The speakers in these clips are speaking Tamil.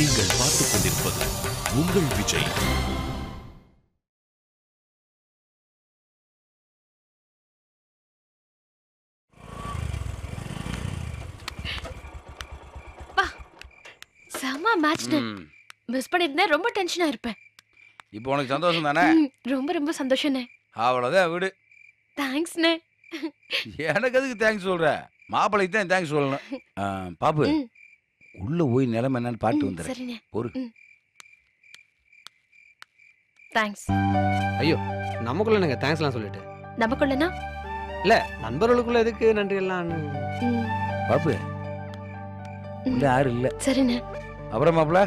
நீங்கள் பார்த்துக் கொண்டிருப்பது உங்கள் விஜய். செம்ம மேட்ச் ம். மிஸ் பண்ணிருந்தேன் ரொம்ப டென்ஷனா இருப்பேன். இப்போ உனக்கு சந்தோஷம் தானே? ரொம்ப ரொம்ப சந்தோஷண்ணே அவ்வளோதான் விடு. தேங்க்ஸ்ண்ணே எனக்கு அதுக்கு தேங்க்ஸ் சொல்ற? மாப்பிள்ளைக்கு தான் தேங்க்ஸ் சொல்லணும். பாப்பு. உள்ள போய் நிலைமை என்னன்னு பாட்டு வந்துடுறேன். சரிண்ணே. தேங்க்ஸ் நமக்குள்ள எனக்கு தேங்க்ஸ்லாம் சொல்லிட்டு? நமக்குள்ளனா? இல்ல நண்பர்களுக்குள்ள எதுக்கு நன்றி எல்லாம்? ம், பாப்பு உள்ள யாரும் இல்ல. சரிண்ணே. அப்புறம் மாப்பிள்ள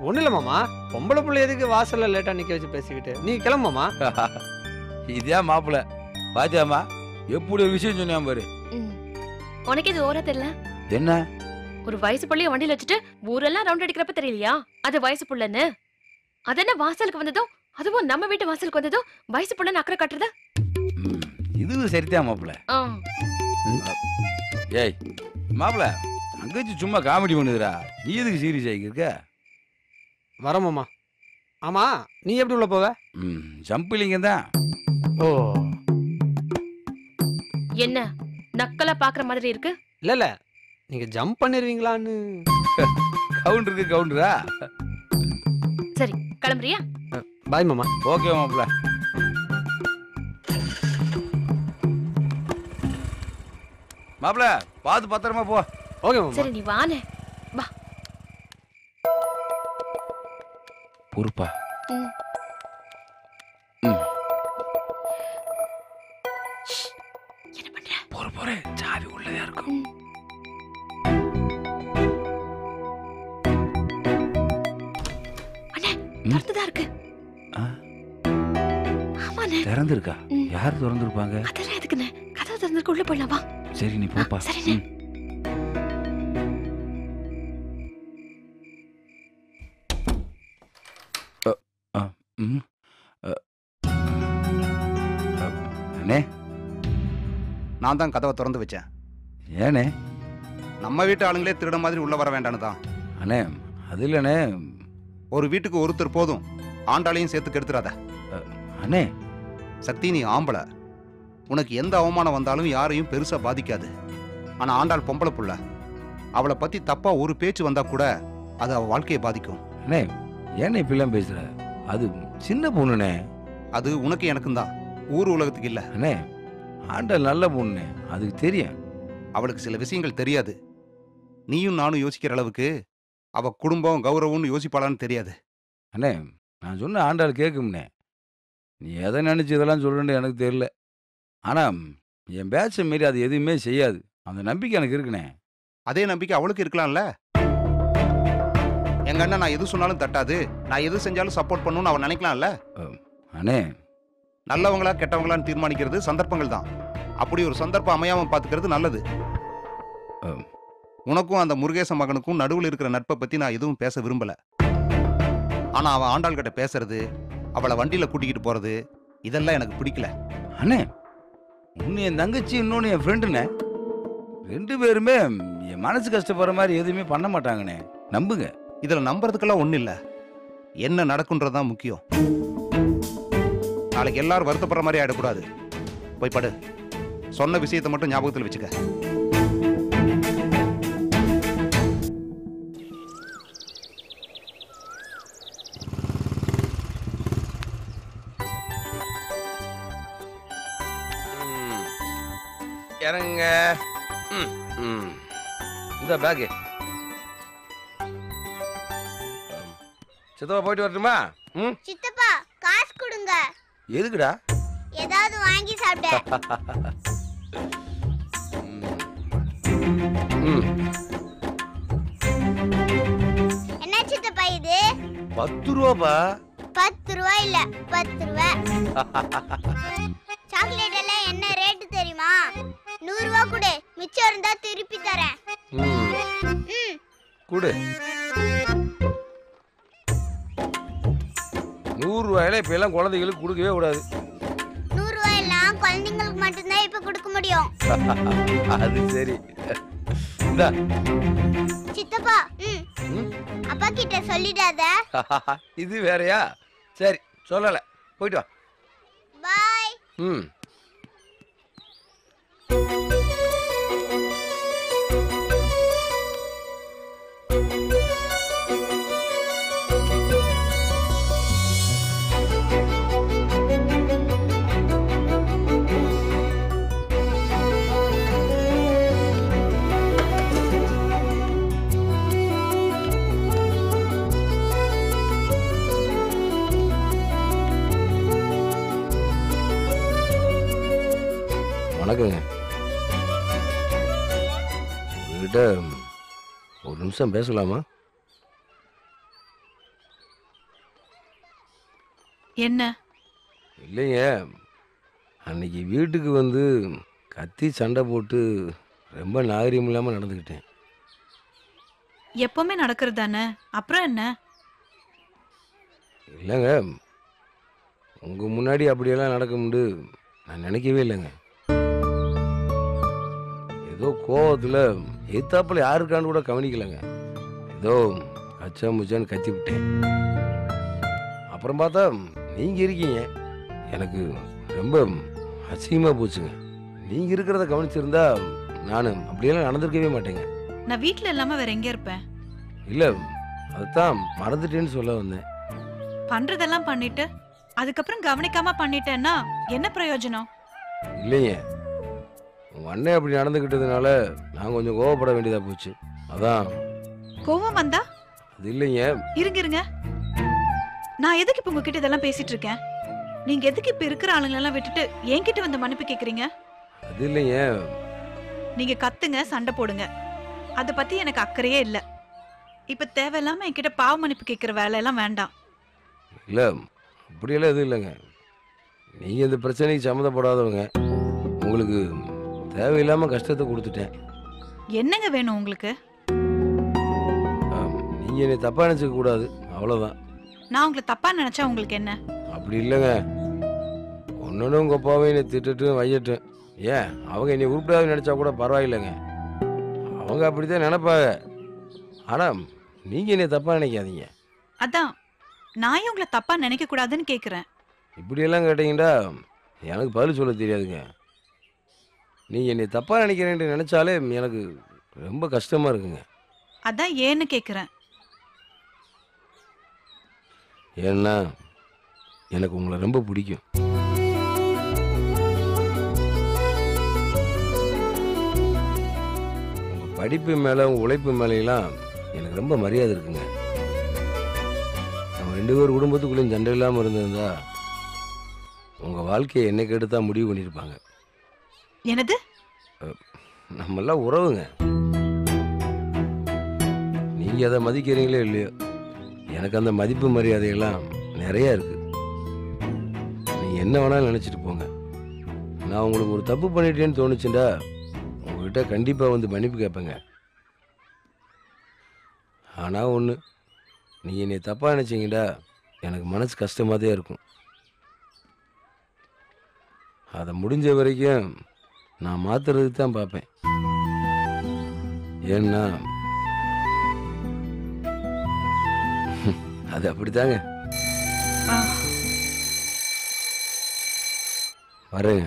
ஒன்றும் இல்லை மாமா. பொம்பளை பிள்ளை எதுக்கு வாசல்ல லேட்டா நிக்க வச்சு பேசிக்கிட்டு? நீ கிளம்புமாமா இதே மாப்பிள்ள பாத்தியாமா எப்படி ஒரு விஷயம் சொன்னான் பாரு. ம். உனக்கு இது ஓரா தெரியல? என்ன ஒரு வயசு புள்ளைய வண்டியில வச்சுட்டு ஊரெல்லாம் ரவுண்ட் அடிக்கிறப்ப தெரியலையா? அது வயசு புள்ளன்னு. அதென்ன வாசலுக்கு வந்ததும் அதுவும் நம்ம வீட்டு வாசலுக்கு வந்ததும் வயசு புள்ளன்னு அக்கறை காட்டுறது? இதுவும் சரிதான் மாப்பிள்ள. ஆ, ஏய் மாப்பிள்ள அங்கச்சு சும்மா காமெடி பண்ணுதுடா. நீ எதுக்கு சீரியஸ் ஆகியிருக்க வர மாமா. ஆமா நீ எப்படி உள்ள போவ? ம் ஜம்பிளிங்க தான். ஓ. என்ன நக்கலா பாக்குற மாதிரி இருக்கு? இல்ல இல்ல நீங்க ஜம்ப் பண்ணிருவீங்களான்னு. கவுண்டருக்கு கவுண்டரா? கிளம்புறியா? பாய் மாமா. ஓகே மாப்பிள்ள மாப்பிள்ள பார்த்து பத்திரமா போ. ஓகே மாமா. சரி நீ வானே. பொறுப்பா திறந்திருக்கா. யார் திறந்திருப்பாங்க? அதெல்லாம் எதுக்குண்ணே கதவு திறந்திருக்கு? உள்ள போயிடலாம் வா. சரி நீ போப்பா. சரிண்ணே. அண்ணே. நான் தான் கதவை திறந்து வச்சேன். ஏண்ணே நம்ம வீட்டு ஆளுங்களே திருட மாதிரி உள்ள வர வேண்டான்னு தான். அண்ணே அது இல்லைண்ணே. ஒரு வீட்டுக்கு ஒருத்தர் போதும். ஆண்டாளையும் சேர்த்து கெடுத்துறாத. அண்ணே. சக்தி நீ ஆம்பளை. உனக்கு எந்த அவமானம் வந்தாலும் யாரையும் பெருசா பாதிக்காது. ஆனா ஆண்டாள் பொம்பளை புள்ள. அவளை பத்தி தப்பா ஒரு பேச்சு வந்தா கூட அது அவ வாழ்க்கையை பாதிக்கும். அண்ணே ஏண்ணே இப்படிலாம் பேசுற? அது சின்ன பொண்ணுண்ணே. அது உனக்கு எனக்கும் தான். ஊர் உலகத்துக்கு இல்ல. அண்ணே ஆண்டாள் நல்ல பொண்ணு அதுக்கு தெரியும். அவளுக்கு சில விஷயங்கள் தெரியாது. நீயும் நானும் யோசிக்கிற அளவுக்கு அவ குடும்பம் கௌரவம்னு யோசிப்பாளான்னு தெரியாது. அண்ணே நான் சொன்ன ஆண்டாள் கேட்கும்ண்ணே நீ எதை நினச்சி இதெல்லாம் சொல்கிறேன்னு எனக்கு தெரியல. ஆனால் என் பேட்சை மாரி அது எதுவுமே செய்யாது. அந்த நம்பிக்கை எனக்கு இருக்குண்ணே. அதே நம்பிக்கை அவளுக்கு இருக்கலாம்ல? எங்க அண்ணன் நான் எது சொன்னாலும் தட்டாது. நான் எது செஞ்சாலும் சப்போர்ட் பண்ணணும்னு அவன் நினைக்கலாம்ல? அண்ணே. நல்லவங்களா கெட்டவங்களான்னு தீர்மானிக்கிறது சந்தர்ப்பங்கள் தான். அப்படி ஒரு சந்தர்ப்பம் அமையாம பாத்துக்கிறது நல்லது. உனக்கும் அந்த முருகேச மகனுக்கும் நடுவில் இருக்கிற நட்பை பத்தி நான் எதுவும் பேச விரும்பல. ஆனா அவன் ஆண்டாள் கிட்ட பேசுறது அவளை வண்டியில கூட்டிக்கிட்டு போறது? இதெல்லாம் எனக்கு பிடிக்கல. அண்ணே ஒன்று என் தங்கச்சி இன்னொன்று என் ஃப்ரெண்டுண்ணே ரெண்டு பேருமே என் மனசு கஷ்டப்படுற மாதிரி எதுவுமே பண்ண மாட்டாங்கண்ணே. நம்புங்க. இதுல நம்புறதுக்கெல்லாம் ஒண்ணு இல்ல. என்ன நடக்குன்றதுதான் முக்கியம். நாளைக்கு எல்லாரும் வருத்தப்படுற மாதிரி ஆயிடக்கூடாது. போய் படு. சொன்ன விஷயத்தை மட்டும் ஞாபகத்தில் வச்சுக்க. இந்த பேக்கு சித்தப்பா போயிட்டு வரட்டுமா? ம்? சித்தப்பா காசு கொடுங்க. எதுக்குடா? ஏதாவது வாங்கி. ம். என்ன சித்தப்பா இது? பத்து ரூபாப்பா? பத்து ரூபா இல்ல பத்து ரூபா. சாக்லேட் எல்லாம் என்ன ரேட்டு தெரியுமா? நூறு ரூபா கொடு மிச்சம் இருந்தா திருப்பி தரேன். கொடு. நூறு ரூபாயில இப்ப எல்லாம் குழந்தைகளுக்கு கொடுக்கவே கூடாது. நூறு ரூபாய் எல்லாம் குழந்தைங்களுக்கு மட்டும்தான் இப்ப கொடுக்க முடியும். அது சரி. இந்தா. சித்தப்பா. அப்பா கிட்ட சொல்லிடாத. இது வேறயா? சரி சொல்லலை. போயிட்டு வா. பாய். ம். வணக்கங்க. உங்ககிட்ட ஒரு நிமிஷம் பேசலாமா? என்ன? இல்லைங்க. அன்னைக்கு வீட்டுக்கு வந்து கத்தி சண்டை போட்டு ரொம்ப நாகரிகம் இல்லாமல் நடந்துக்கிட்டேன். எப்பவுமே நடக்கிறது தானே அப்புறம் என்ன? இல்லைங்க. உங்கள் முன்னாடி அப்படியெல்லாம் நடக்கும்னு நான் நினைக்கவே இல்லைங்க. ஏதோ கோவத்தில் எத்தாப்பில் யாருக்கான்னு கூட கவனிக்கலைங்க. ஏதோ கச்சா முச்சான்னு கத்தி விட்டேன் அப்புறம் பார்த்தா நீங்கள் இருக்கீங்க. எனக்கு ரொம்ப அசிங்கமாக போச்சுங்க. நீங்கள் இருக்கிறத கவனிச்சிருந்தா நான் அப்படியெல்லாம் நடந்திருக்கவே மாட்டேங்க. நான் வீட்ல இல்லாம வேற எங்க இருப்பேன்? இல்லை அதுதான் மறந்துட்டேன்னு சொல்ல வந்தேன். பண்றதெல்லாம் பண்ணிட்டு அதுக்கப்புறம் கவனிக்காம பண்ணிட்டேன்னா என்ன பிரயோஜனம்? இல்லைங்க. உங்கள் அண்ணன் அப்படி நடந்துக்கிட்டதுனால நான் கொஞ்சம் கோவப்பட வேண்டியதாக போச்சு. அதான். கோவம் வந்தா? அது இல்லைங்க. இருங்க இருங்க. நான் எதுக்கு இப்ப உங்ககிட்ட இதெல்லாம் பேசிட்டு இருக்கேன்? நீங்க எதுக்கு இப்ப இருக்கிற ஆளுங்களை எல்லாம் விட்டுட்டு என்கிட்ட வந்து மன்னிப்பு கேக்குறீங்க? அது இல்லைங்க. நீங்க கத்துங்க சண்டை போடுங்க. அத பத்தி எனக்கு அக்கறையே இல்ல. இப்ப தேவையில்லாம என்கிட்ட பாவ மன்னிப்பு கேக்குற வேலையெல்லாம் வேண்டாம். இல்லை அப்படியெல்லாம் எதுவும் இல்லைங்க. நீங்கள் இந்த பிரச்சனைக்கு சம்மந்தப்படாதவங்க. உங்களுக்கு தேவையில்லாமல் கஷ்டத்தை கொடுத்துட்டேன். என்னங்க வேணும் உங்களுக்கு? நீங்கள் என்னை தப்பாக நினச்சிக்க கூடாது. அவ்வளோதான் நான் உங்களை தப்பா நினைச்சா உங்களுக்கு என்ன? அப்படி இல்லைங்க. ஒன்னொன்று உங்கள் அப்பாவை என்னை திட்டுட்டும் வையட்டும். ஏன்? அவங்க என்னை உருப்படாத நினச்சா கூட பரவாயில்லைங்க. அவங்க அப்படி தான் நினைப்பாங்க. ஆனால் நீங்கள் என்னை தப்பாக நினைக்காதீங்க. அதான். நான் உங்களை தப்பா நினைக்க கூடாதுன்னு கேக்குறேன். இப்படியெல்லாம் கேட்டிங்கன்னா எனக்கு பதில் சொல்ல தெரியாதுங்க. நீங்கள் என்னை தப்பாக நினைக்கிறேன்ட்டு நினச்சாலே எனக்கு ரொம்ப கஷ்டமாக இருக்குங்க. அதான் ஏன்னு கேக்குறேன். ஏன்னா எனக்கு உங்களை ரொம்ப பிடிக்கும். உங்கள் படிப்பு மேலே உங்கள் உழைப்பு மேலையெல்லாம் எனக்கு ரொம்ப மரியாதை இருக்குங்க. நம்ம ரெண்டு பேர் குடும்பத்துக்குள்ளேயும் சண்டை இல்லாமல் இருந்திருந்தா உங்கள் வாழ்க்கையை என்னைக்கு எடுத்தா முடிவு பண்ணியிருப்பாங்க எனது நம்மெல்லாம் உறவுங்க. நீங்கள் அதை மதிக்கிறீங்களோ இல்லையோ எனக்கு அந்த மதிப்பு மரியாதையெல்லாம் நிறையா இருக்கு. நீங்கள் என்ன வேணாலும் நினச்சிட்டு போங்க. நான் உங்களுக்கு ஒரு தப்பு பண்ணிட்டேன்னு தோணுச்சுண்டா உங்ககிட்ட கண்டிப்பாக வந்து மன்னிப்பு கேட்பேங்க. ஆனால் ஒன்று நீங்கள் என்னை தப்பாக நினச்சிங்கடா எனக்கு மனசு கஷ்டமாக தான் இருக்கும். அதை முடிஞ்ச வரைக்கும் நான் மாத்துறதுக்கு தான் பார்ப்பேன். ஏன்னா அது அப்படித்தாங்க. வரேங்க.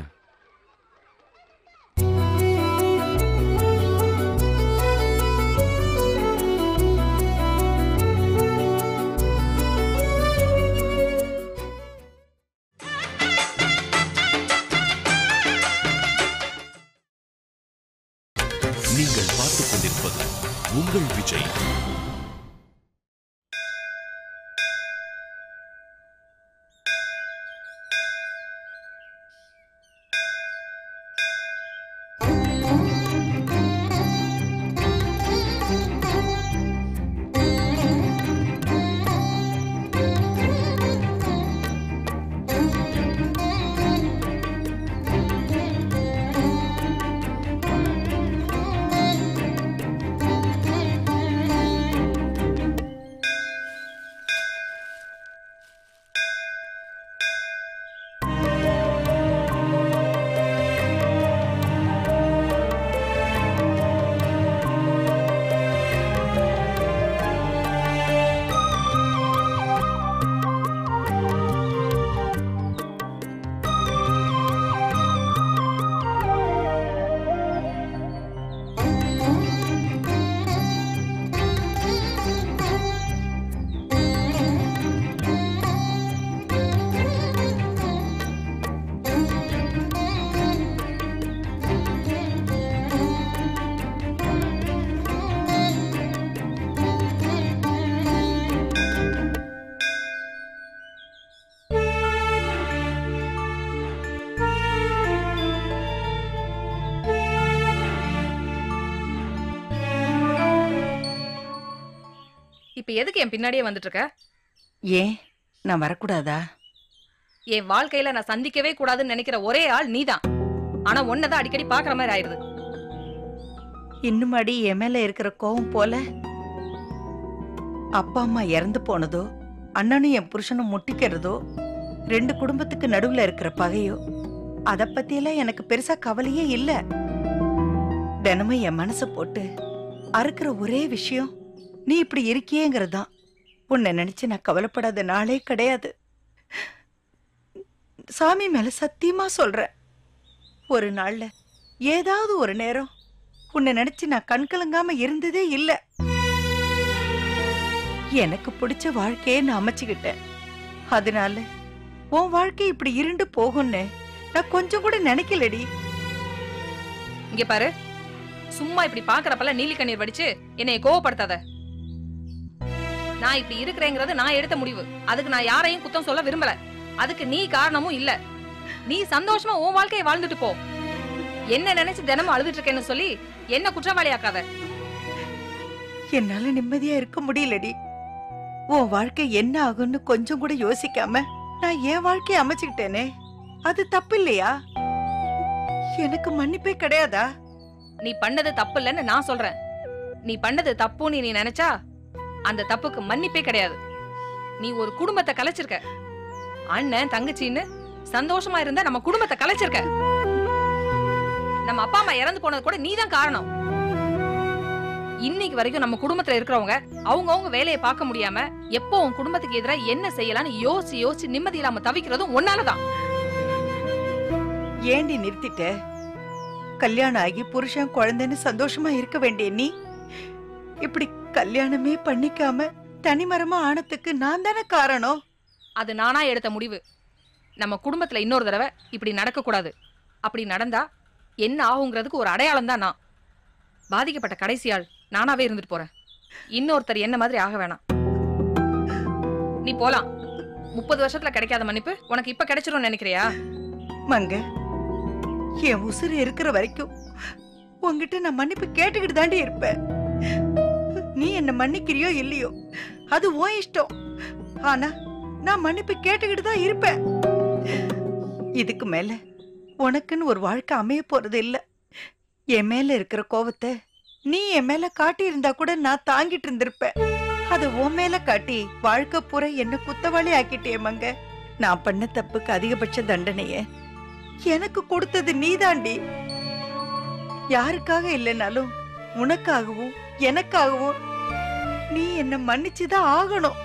உங்கள் இப்ப எதுக்கு என் பின்னாடியே வந்துட்டு இருக்க ஏன்? நான் வரக்கூடாதா? என் வாழ்க்கையில நான் சந்திக்கவே கூடாதுன்னு நினைக்கிற ஒரே ஆள் நீதான். ஆனா உன்னதான் அடிக்கடி பாக்குற மாதிரி ஆயிருது இன்னும் அடி என் மேல இருக்கிற கோவம் போல? அப்பா அம்மா இறந்து போனதோ அண்ணனும் என் புருஷனும் முட்டிக்கிறதோ ரெண்டு குடும்பத்துக்கு நடுவுல இருக்கிற பகையோ அத பத்தியெல்லாம் எனக்கு பெருசா கவலையே இல்ல. தினமும் என் மனச போட்டு அறுக்கிற ஒரே விஷயம் நீ இப்படி இருக்கியேங்கிறது தான் உன்னை நினைச்சு நான் கவலைப்படாத நாளே கிடையாது. சாமி மேல சத்தியமா சொல்றேன் ஒரு நாள்ல ஏதாவது ஒரு நேரம் உன்னை நினைச்சு நான் கண் கலங்காம இருந்ததே இல்லை. எனக்கு பிடிச்ச வாழ்க்கையை நான் அமைச்சுக்கிட்டேன். அதனால உன் வாழ்க்கை இப்படி இருண்டு போகும்னு நான் கொஞ்சம் கூட நினைக்கலடி. இங்க பாரு. சும்மா இப்படி பாக்குறப்பெல்லாம் நீலி கண்ணீர் வடிச்சு என்னைய கோவப்படுத்தாத. நான் இப்படி இருக்கிறேங்கிறது நான் எடுத்த முடிவு. அதுக்கு நான் யாரையும் குத்தம் சொல்ல விரும்பல. அதுக்கு நீ காரணமும் இல்ல. நீ சந்தோஷமா உன் வாழ்க்கையை வாழ்ந்துட்டு போ. என்ன நினைச்சு தினமும் அழுதுட்டு இருக்கேன்னு சொல்லி என்ன குற்றவாளி ஆக்காத என்னால நிம்மதியா இருக்க முடியலடி. உன் வாழ்க்கை என்ன ஆகும்னு கொஞ்சம் கூட யோசிக்காம நான் என் வாழ்க்கையை அமைச்சுக்கிட்டேனே. அது தப்பு இல்லையா எனக்கு மன்னிப்பே கிடையாதா? நீ பண்ணது தப்பு இல்லைன்னு நான் சொல்றேன். நீ பண்ணது தப்புன்னு நீ நினைச்சா அந்த தப்புக்கு மன்னிப்பே கிடையாது. நீ ஒரு குடும்பத்தை கலைச்சிருக்க. அண்ணன் தங்கச்சின்னு சந்தோஷமா இருந்தா நம்ம குடும்பத்தை கலைச்சிருக்க. நம்ம அப்பா அம்மா இறந்து போனது கூட நீதான் காரணம். இன்னைக்கு வரைக்கும் நம்ம குடும்பத்துல இருக்கிறவங்க அவங்கவுங்க வேலையை பார்க்க முடியாம எப்போ உன் குடும்பத்துக்கு எதிராக என்ன செய்யலாம்னு யோசிச்சு யோசிச்சு நிம்மதி இல்லாம தவிக்கிறதும் ஒன்னாலதான் ஏண்டி நிறுத்திட்ட? கல்யாணம் ஆகி புருஷன் குழந்தைன்னு சந்தோஷமா இருக்க வேண்டிய நீ? இப்படி கல்யாணமே பண்ணிக்காம தனிமரமா ஆனதுக்கு நான் தானே காரணம்? அது நானா எடுத்த முடிவு. நம்ம குடும்பத்துல இன்னொரு தடவை இப்படி நடக்க கூடாது அப்படி நடந்தா என்ன ஆகுங்கிறதுக்கு ஒரு அடையாளம் தான் நான். பாதிக்கப்பட்ட கடைசி ஆள் நானாவே இருந்துட்டு போறேன். இன்னொருத்தர் என்ன மாதிரி ஆக வேணாம். நீ போலாம். முப்பது வருஷத்துல கிடைக்காத மன்னிப்பு உனக்கு இப்ப கிடைச்சிரும் நினைக்கிறியா? மங்க என் உசுறு இருக்கிற வரைக்கும் உன்கிட்ட நான் மன்னிப்பு கேட்டுக்கிட்டு தாண்டி இருப்பேன். நீ என்ன மன்னிக்கிறியோ இல்லையோ? அது ஓ இஷ்டம். ஆனா நான் மன்னிப்பு கேட்டுக்கிட்டு தான் இருப்பேன். இதுக்கு மேல உனக்குன்னு ஒரு வாழ்க்கை அமைய போறது இல்ல. என் மேல இருக்கிற கோவத்தை நீ என் மேல காட்டி இருந்தா கூட நான் தாங்கிட்டு இருந்திருப்பேன். அது உன் மேல காட்டி வாழ்க்கை பூரா என்ன குத்தவாளி ஆக்கிட்டே மங்க. நான் பண்ண தப்புக்கு அதிகபட்ச தண்டனைய எனக்கு கொடுத்தது நீதாண்டி. யாருக்காக இல்லைனாலும் உனக்காகவும் எனக்காகவும் நீ என்ன மன்னிச்சுதான் ஆகணும்.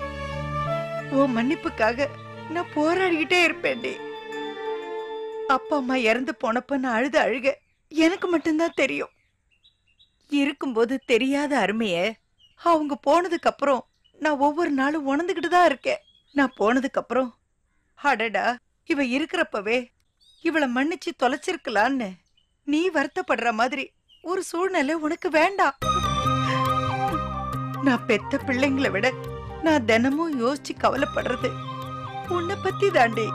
உன் மன்னிப்புக்காக நான் போராடிக்கிட்டே இருப்பேன்டி. அப்பா அம்மா இறந்து போனப்ப நான் அழுத அழுக எனக்கு மட்டும்தான் தெரியும். இருக்கும்போது தெரியாத அருமைய அவங்க போனதுக்கு அப்புறம் நான் ஒவ்வொரு நாளும் உணர்ந்துகிட்டு தான் இருக்கேன். நான் போனதுக்கு அப்புறம் அடடா இவ இருக்கிறப்பவே இவளை மன்னிச்சு தொலைச்சிருக்கலான்னு நீ வருத்தப்படுற மாதிரி ஒரு சூழ்நிலை உனக்கு வேண்டாம். நான் பெத்த பிள்ளைங்களை விட நான் தினமும் யோசிச்சு கவலைப்படுறது. உன்னை பத்தி தாண்டி.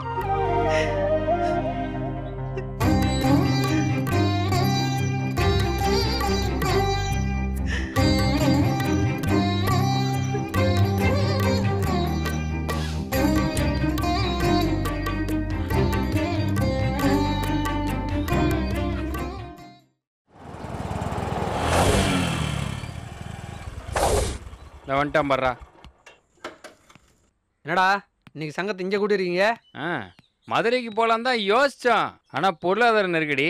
நான் வந்துட்டான் பர்றா என்னடா இன்னைக்கு சங்கத்தை இங்கே கூட்டிருக்கீங்க? ஆ மதுரைக்கு போகலான் தான் யோசித்தோம் ஆனால் பொருளாதார நெருக்கடி.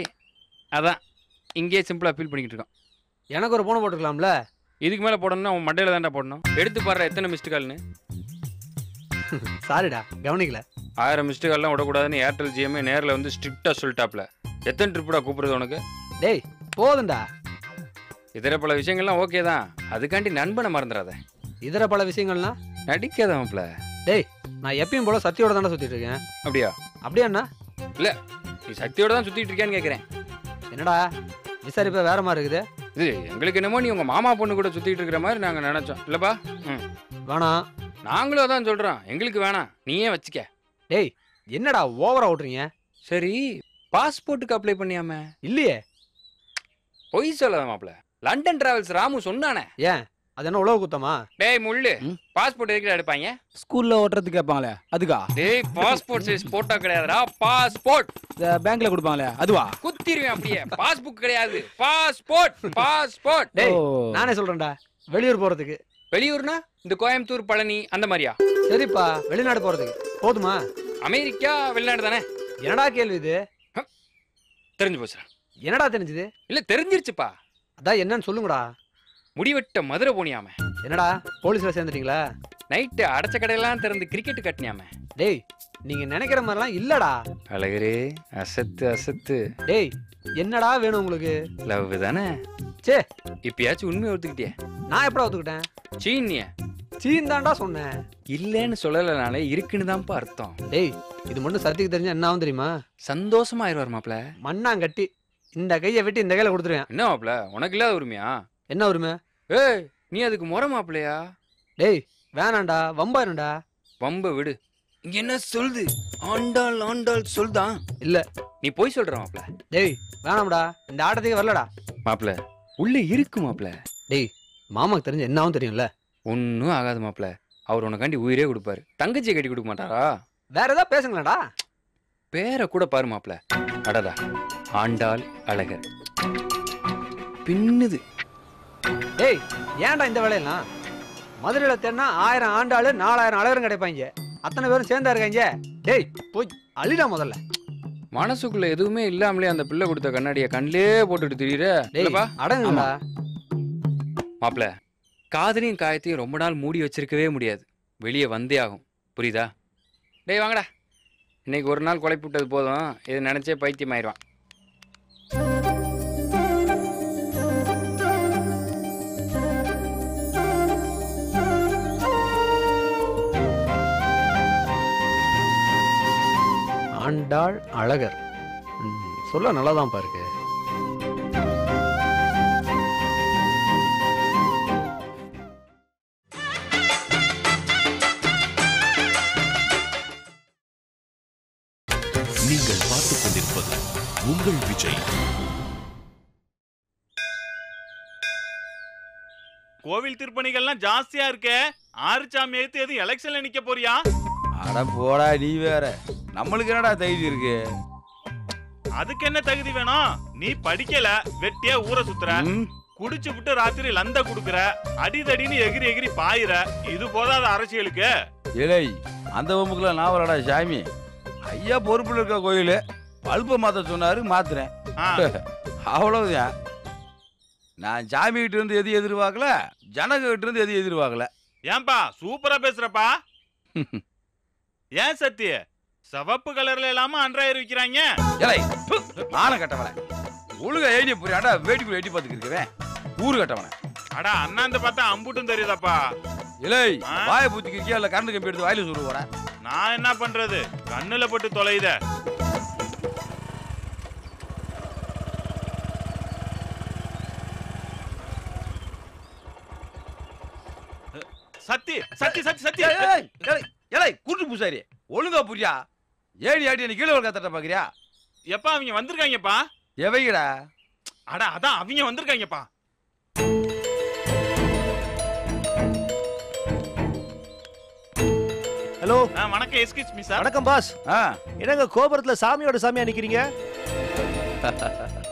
அதான் இங்கேயே சிம்பிளாக ஃபீல் பண்ணிக்கிட்டு இருக்கோம். எனக்கு ஒரு போன போட்டுருக்கலாம்ல? இதுக்கு மேலே போடணும்னா உன் மண்டையில் தான்டா போடணும். எடுத்து பாடுற எத்தனை மிஸ்டு கால்னு சாரிடா கவனிக்கல. ஆயிரம் மிஸ்டு கால்லாம் விடக்கூடாதுன்னு ஏர்டெல் ஜிஎம்ஏ நேரில் வந்து ஸ்ட்ரிக்டாக சொல்லிட்டாப்ல. எத்தனை ட்ரிப்புடா கூப்பிடுறது உனக்கு? டேய் போதும்டா. இதர பல விஷயங்கள்லாம் ஓகே தான். அதுக்காண்டி நண்பனை மறந்துடாத இதர பல விஷயங்கள்லாம் நடிக்காத மாப்ள. டேய் நான் எப்பயும் போல சத்தியோட தானே சுத்திட்டு இருக்கேன். அப்படியா? அப்படியா அண்ணா நீ சக்தியோட தான் சுற்றிட்டு இருக்கியான்னு கேட்குறேன் என்னடா விசாரிப்பா வேற மாதிரி இருக்குது. இது எங்களுக்கு என்னமோ நீ உங்கள் மாமா பொண்ணு கூட சுற்றிட்டு இருக்கிற மாதிரி நாங்கள் நினச்சோம். இல்லைப்பா? ம். வேணாம் நாங்களும் அதான் சொல்கிறோம் எங்களுக்கு வேணாம். நீயே வச்சுக்க. டேய் என்னடா ஓவரா ஓட்டுறீங்க? சரி பாஸ்போர்ட்டுக்கு அப்ளை பண்ணியாம? இல்லையே. பொய் சொல்லாத மாப்ள. லண்டன் டிராவல்ஸ் ராமு சொன்னானே. ஏன்? அது என்ன உழவு குத்தமா? டேய் முள்ளு பாஸ்போர்ட் எதுக்கு எடுப்பாங்க? ஸ்கூல்ல ஓட்டுறதுக்கு கேட்பாங்களே அதுக்கா? டேய் பாஸ்போர்ட் சைஸ் போட்டோ கிடையாதுடா பாஸ்போர்ட் பேங்க்ல கொடுப்பாங்களே அதுவா? குத்திருவேன் அப்படியே பாஸ்புக் கிடையாது பாஸ்போர்ட் பாஸ்போர்ட் டேய் நானே சொல்றேன்டா வெளியூர் போறதுக்கு. வெளியூர்னா இந்த கோயம்புத்தூர் பழனி அந்த மாதிரியா? சரிப்பா வெளிநாடு போறதுக்கு. போதுமா? அமெரிக்கா வெளிநாடு தானே? என்னடா கேள்வி இது? தெரிஞ்சு போச்சு என்னடா தெரிஞ்சது? இல்ல தெரிஞ்சிருச்சுப்பா. அதான் என்னன்னு சொல்லுங்கடா. முடிவெட்ட மதுரை போனியாம. என்னடா போலீஸ்ல சேர்ந்துட்டீங்களா? நைட்டு அடைச்ச கடையெல்லாம் திறந்து கிரிக்கெட் கட்டினியாம. டேய் நீங்க நினைக்கிற மாதிரிலாம் இல்லடா. அழகரே அசத்து அசத்து. டேய் என்னடா வேணும் உங்களுக்கு? லவ் தானே? சே இப்பயாச்சும் உண்மை ஒத்துக்கிட்டியே? நான் எப்படா ஒத்துக்கிட்டேன்? சீனிய சீன் தான்டா சொன்னேன். இல்லைன்னு சொல்லலைனாலே இருக்குன்னு தான்ப்பா அர்த்தம். டேய் இது மட்டும் சத்திக்கு தெரிஞ்சா என்ன ஆகும் தெரியுமா? சந்தோஷமா ஆயிடுவார் மாப்ள மண்ணாங்கட்டி. இந்த கையை வெட்டி இந்த கையில கொடுத்துருவேன். என்ன மாப்ள உனக்கு இல்லாத உரிமையா? என்ன உரிமை? ஏய் நீ அதுக்கு முறை மாப்பிளையா டேய் வேணாம்டா வம்பாருண்டா வம்ப விடு. இங்க என்ன சொல்லுது? ஆண்டாள் ஆண்டாள் சொல்தான் இல்ல. நீ போய் சொல்ற மாப்ள டேய் வேணாம்டா இந்த ஆட்டத்துக்கு வரலடா. மாப்ள உள்ள இருக்கு மாப்ள டேய் மாமாக்கு தெரிஞ்ச என்ன ஆகும் தெரியும்ல. ஒன்னும் ஆகாது மாப்ள அவர் உனக்காண்டி உயிரே கொடுப்பாரு. தங்கச்சியை கட்டி கொடுக்க மாட்டாரா? வேற ஏதாவது பேசுங்களேன்டா. பேரை கூட பாரு மாப்ள அடடா. ஆண்டாள் அழகர். பின்னுது. டேய் ஏன்டா இந்த வேலையெல்லாம்? மதுரையில தேடினா ஆயிரம் ஆண்டாளு நாலாயிரம் அழகரும் கிடைப்பாங்க. அத்தனை பேரும் சேர்ந்தா இருக்காங்க. டேய் போய் அழிடா முதல்ல. மனசுக்குள்ள எதுவுமே இல்லாமலே அந்த பிள்ளை கொடுத்த கண்ணாடிய கண்ணிலே போட்டுட்டு திரியுற. டேய் இல்லப்பா அடங்குடா மாப்ள காதலையும் காயத்தையும் ரொம்ப நாள் மூடி வச்சிருக்கவே முடியாது. வெளியே வந்தே ஆகும். புரியுதா? டேய் வாங்கடா. இன்னைக்கு ஒரு நாள் குழப்பி விட்டது போதும். இது நினைச்சே பைத்தியம் ஆயிடுவான் ஆண்டாள் அழகர். சொல்ல நல்லா தான் பாருக்கு. நீங்கள் பார்த்துக் கொண்டிருப்பது உங்கள் விஜய். கோவில் திருப்பணிகள்லாம் ஜாஸ்தியா இருக்கே. ஆறுச்சாமி ஏத்து எதுவும் எலெக்ஷன்ல நிக்க போறியா? அட போடா நீ வேற. நம்மளுக்கு என்னடா தைரியம் இருக்கு? அதுக்கு என்ன தகுதி வேணும்? நீ படிக்கல வெட்டியா ஊரை சுத்துற. குடிச்சு விட்டு ராத்திரி லந்த குடுக்குற. அடிதடின்னு எகிரி எகிரி பாயிற. இது போதாத அரசியலுக்கு. இலை அந்த வம்புக்குள்ள நான் வரடா சாமி. ஐயா பொறுப்புல இருக்க கோயில். பல்பை மாத்த சொன்னாரு மாத்துறேன். அவ்வளவுதான். நான் சாமி கிட்ட இருந்து எது எதிர்பார்க்கல? ஜனக கிட்ட இருந்து எது எதிர்பார்க்கல? ஏன்பா சூப்பரா பேசுறப்பா. ஏன் சத்திய சிவப்பு கலர்ல இல்லாம அன்றாயிரம் விக்கிறாங்க. இலை நானும் கட்டவன ஒழுங்கா ஏடி புரியாடா வேட்டிக்குள்ள எட்டி பார்த்துக்கிறேன் ஊரு கட்டவன அடா அண்ணாந்து பார்த்தா அம்புட்டும் தெரியுதாப்பா? இலை வாய பூத்திக்கிறியா இல்ல கரண்ட் கம்பி எடுத்து வாயில சொல்ல போறேன் நான் என்ன பண்றது? கண்ணுல பட்டு தொலையுத. சத்தி சத்தி சத்தி சத்தி. ஏலை கூட்டு பூசாரி. ஒழுங்கா புரியா? ஏடி ஆடி நீ கீழே ஒரு கத்தட்ட பாக்குறியா? எப்பா அவங்க வந்திருக்காங்கப்பா. எவைங்கடா அட அதான் அவங்க வந்திருக்காங்கப்பா. ஹலோ. ஆ, வணக்கம் எஸ்கியூஸ் மீ சார் வணக்கம் பாஸ் என்னங்க கோபுரத்துல சாமியோட சாமியா நிக்கிறீங்க?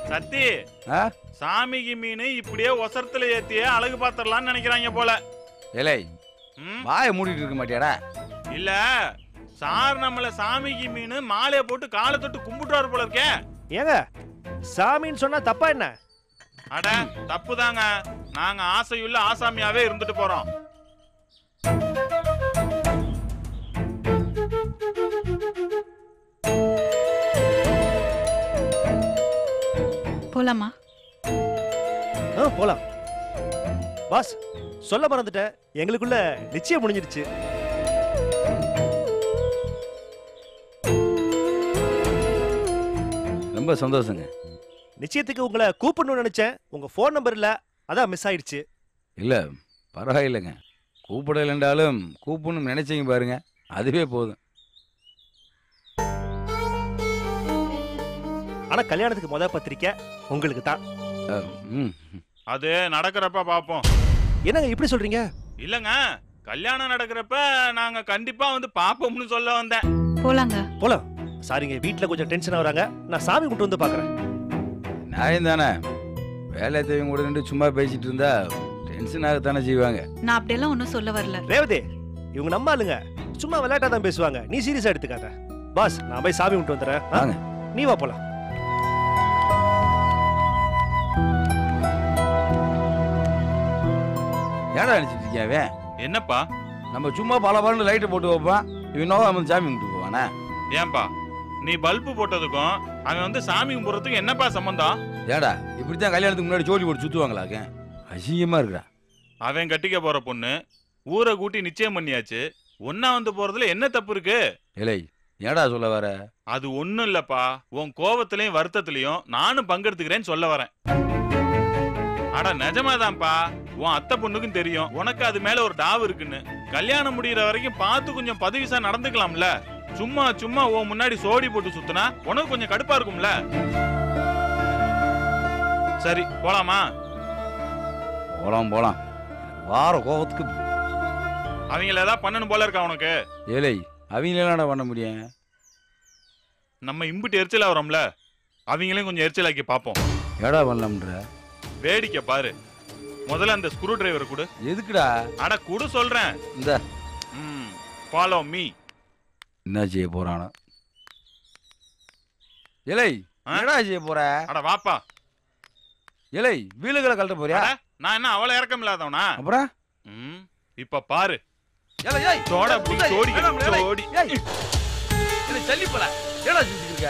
சத்தி சாமிக்கு மீன் இப்படியே ஒசரத்துல ஏத்தியே அழகு பாத்திரலாம்னு நினைக்கிறாங்க போல. இலை ம்? வாயை மூடிட்டு இருக்க மாட்டியாடா? இல்ல சார் நம்மள சாமிக்கு மீன் மாலையை போட்டு காலை தொட்டு கும்பிட்டுறாரு போல இருக்கே. ஏங்க சாமின்னு சொன்னா தப்பா என்ன? அட தப்புதாங்க. நாங்க ஆசையுள்ள ஆசாமியாவே இருந்துட்டு போறோம். போலாமா? ஆ போலாம். பாஸ் சொல்ல மறந்துட்டேன். எங்களுக்குள்ள நிச்சயம் முடிஞ்சிருச்சு. ரொம்ப சந்தோஷங்க. நிச்சயத்துக்கு உங்களை கூப்பிடணும்னு நினைச்சேன். உங்க ஃபோன் நம்பர் இல்ல அதான் மிஸ் ஆயிடுச்சு. இல்ல பரவாயில்லைங்க. கூப்பிடலைன்றாலும் கூப்பிடணும்னு நினைச்சீங்க பாருங்க அதுவே போதும். ஆனா கல்யாணத்துக்கு முத பத்திரிக்கை உங்களுக்கு தான். ம். அது நடக்கிறப்ப பாப்போம். என்னங்க இப்படி சொல்றீங்க? இல்லங்க கல்யாணம் நடக்கிறப்ப நாங்க கண்டிப்பா வந்து பாப்போம்னு சொல்ல வந்தேன். போலாங்க. போலாம். சாரிங்க வீட்ல கொஞ்சம் டென்ஷன் ஆகுறாங்க நான் சாமி கும்பிட்டு வந்து பாக்குறேன் நியாயம் தானே? வேலை தேவையும் கூட நின்று சும்மா பேசிட்டு இருந்தா டென்ஷன் ஆகத்தானே செய்வாங்க. நான் அப்படியெல்லாம் ஒன்றும் சொல்ல வரல. ரேவதி இவங்க நம்ம ஆளுங்க. சும்மா விளையாட்டா தான் பேசுவாங்க. நீ சீரியஸா எடுத்துக்காத. பாஸ் நான் போய் சாமி கும்பிட்டு வந்துடுறேன். நீ வா போலாம். ஏடா நினைச்சிட்டு என்னப்பா? நம்ம சும்மா பல பலன்னு லைட்டை போட்டு வைப்பான். இவன் நோவா வந்து சாமி கும்பிட்டு போவானே? ஏன்பா? நீ பல்பு போட்டதுக்கும் அவன் வந்து சாமி கும்பிட்றதுக்கும் என்னப்பா சம்பந்தம்? ஏடா இப்படித்தான் கல்யாணத்துக்கு முன்னாடி ஜோடி போட்டு சுத்துவாங்களாக்க அசிங்கமா இருக்குடா. அவன் கட்டிக்க போற பொண்ணு ஊரை கூட்டி நிச்சயம் பண்ணியாச்சு. ஒன்னா வந்து போறதுல என்ன தப்பு இருக்கு? இலை ஏடா சொல்ல வர? அது ஒண்ணும் இல்லப்பா. உன் கோவத்திலையும் வருத்தத்திலையும் நானும் பங்கெடுத்துக்கிறேன்னு சொல்ல வரேன். அட நிஜமாதான்ப்பா. உன் அத்தை பொண்ணுக்கும் தெரியும். உனக்கு அது மேல ஒரு டாவு இருக்குன்னு. கல்யாணம் முடியிற வரைக்கும் பார்த்து கொஞ்சம் பதவிசா நடந்துக்கலாம்ல. சும்மா சும்மா உன் முன்னாடி சோடி போட்டு சுத்துனா உனக்கு கொஞ்சம் கடுப்பா இருக்கும்ல? சரி போலாமா? போலாம் போலாம். வார கோவத்துக்கு அவங்கள ஏதாவது பண்ணணும் போல இருக்கா உனக்கு? ஏலை அவங்கள பண்ண முடியும்? நம்ம இம்புட்டு எரிச்சல் ஆகிறோம்ல. அவங்களையும் கொஞ்சம் எரிச்சலாக்கி பார்ப்போம். ஏடா பண்ணலாம்ன்ற? வேடிக்கை பாரு. முதல்ல அந்த ஸ்க்ரூ டிரைவர் கொடு. எதுக்குடா? அட குடு சொல்றேன். இந்த. ம் ஃபாலோ மீ என்ன செய்ய போறானோ? இலை என்னடா செய்ய போற? அட வாப்பா. இலை வீலுகளை கழட்ட போறியா? நான் என்ன அவளை இறக்கம் இல்லாதவனா? அப்புறம்? இப்ப பாரு. சோடி ஏய். இலை, சல்லி போல ஏடா செஞ்சுட்டு இருக்க.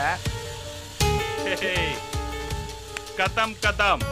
கதம் கதம்.